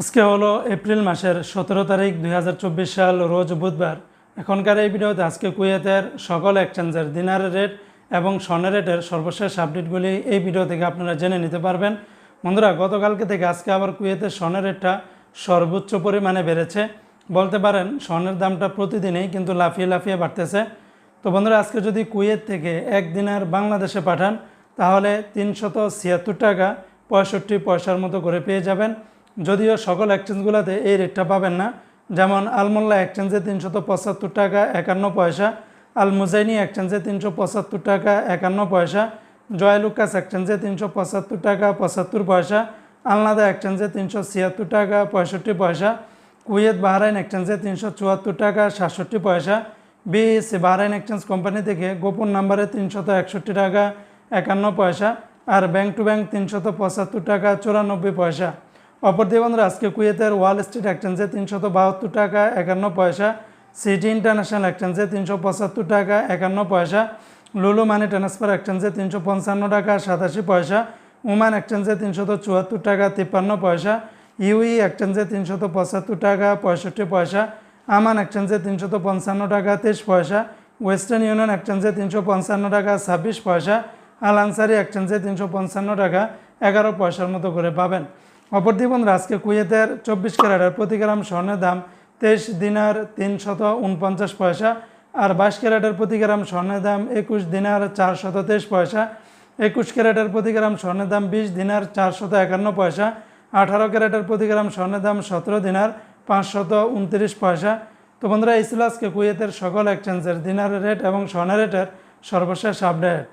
আজকে হলো এপ্রিল মাসের সতেরো তারিখ দুই হাজার চব্বিশ সাল, রোজ বুধবার। এখনকার এই ভিডিওতে আজকে কুয়েতের সকল এক্সচেঞ্জের দিনারের রেট এবং স্বর্ণের রেটের সর্বশেষ আপডেটগুলি এই ভিডিও থেকে আপনারা জেনে নিতে পারবেন। বন্ধুরা, গতকালকে থেকে আজকে আবার কুয়েতের স্বর্ণের রেটটা সর্বোচ্চ পরিমাণে বেড়েছে। বলতে পারেন, স্বর্ণের দামটা প্রতিদিনই কিন্তু লাফিয়ে লাফিয়ে বাড়তেছে। তো বন্ধুরা, আজকে যদি কুয়েত থেকে এক দিনার বাংলাদেশে পাঠান, তাহলে তিনশত ছিয়াত্তর টাকা পঁয়ষট্টি পয়সার মতো করে পেয়ে যাবেন। যদিও সকল এক্সচেঞ্জগুলোতে এই রেটটা পাবেন না, যেমন আলমোল্লা এক্সচেঞ্জে তিনশত পঁচাত্তর টাকা একান্ন পয়সা আল মুজাইনি এক্সচেঞ্জে তিনশো পঁচাত্তর টাকা একান্ন পয়সা, জয়লুকাস এক্সচেঞ্জে তিনশো পঁচাত্তর টাকা পঁচাত্তর পয়সা, আলনাদা এক্সচেঞ্জে তিনশো ছিয়াত্তর টাকা পঁয়ষট্টি পয়সা, কুয়েত বাহরাইন এক্সচেঞ্জে তিনশো চুয়াত্তর টাকা সাতষট্টি পয়সা, বিএসসি বাহরাইন এক্সচেঞ্জ কোম্পানি থেকে গোপন নাম্বারে তিনশত একষট্টি টাকা একান্ন পয়সা, আর ব্যাংক টু ব্যাংক তিনশত পঁচাত্তর টাকা চুরানব্বই পয়সা। অপরদিকে বন্ধুরা, আজকে কুয়েতের ওয়াল স্ট্রিট এক্সচেঞ্জে তিনশত বাহাত্তর টাকা, একান্ন পয়সা। সিটি ইন্টারন্যাশনাল এক্সচেঞ্জে তিনশো পঁচাত্তর টাকা, একান্ন পয়সা। লুলু মানি ট্রান্সফার এক্সচেঞ্জে তিনশো পঞ্চান্ন টাকা, সাতাশি পয়সা। উমান এক্সচেঞ্জে তিনশত চুয়াত্তর টাকা, তিপ্পান্ন পয়সা। ইউই এক্সচেঞ্জে তিনশত পঁচাত্তর টাকা, পঁয়ষট্টি পয়সা। আমান এক্সচেঞ্জে তিনশত পঞ্চান্ন টাকা, তেইশ পয়সা। ওয়েস্টার্ন ইউনিয়ন এক্সচেঞ্জে তিনশো পঞ্চান্ন টাকা, ছাব্বিশ পয়সা। আল আনসারি এক্সচেঞ্জে তিনশো পঞ্চান্ন টাকা, এগারো পয়সার মতো করে পাবেন। অপরদিকে বন্ধুরা, আজকে কুয়েতের চব্বিশ ক্যারেটের প্রতি গ্রাম স্বর্ণের দাম তেইশ দিনার তিনশত উনপঞ্চাশ পয়সা আর বাইশ ক্যারেটের প্রতি গ্রাম স্বর্ণের দাম একুশ দিনার চারশত তেইশ পয়সা। একুশ ক্যারেটের প্রতি গ্রাম স্বর্ণের দাম বিশ দিনার চারশত একান্ন পয়সা। আঠারো ক্যারেটের প্রতি গ্রাম স্বর্ণের দাম সতেরো দিনার পাঁচশত উনত্রিশ পয়সা। তো বন্ধুরা, এই ছিল আজকে কুয়েতের সকল এক্সচেঞ্জের দিনার রেট এবং স্বর্ণের রেটের সর্বশেষ আপডেট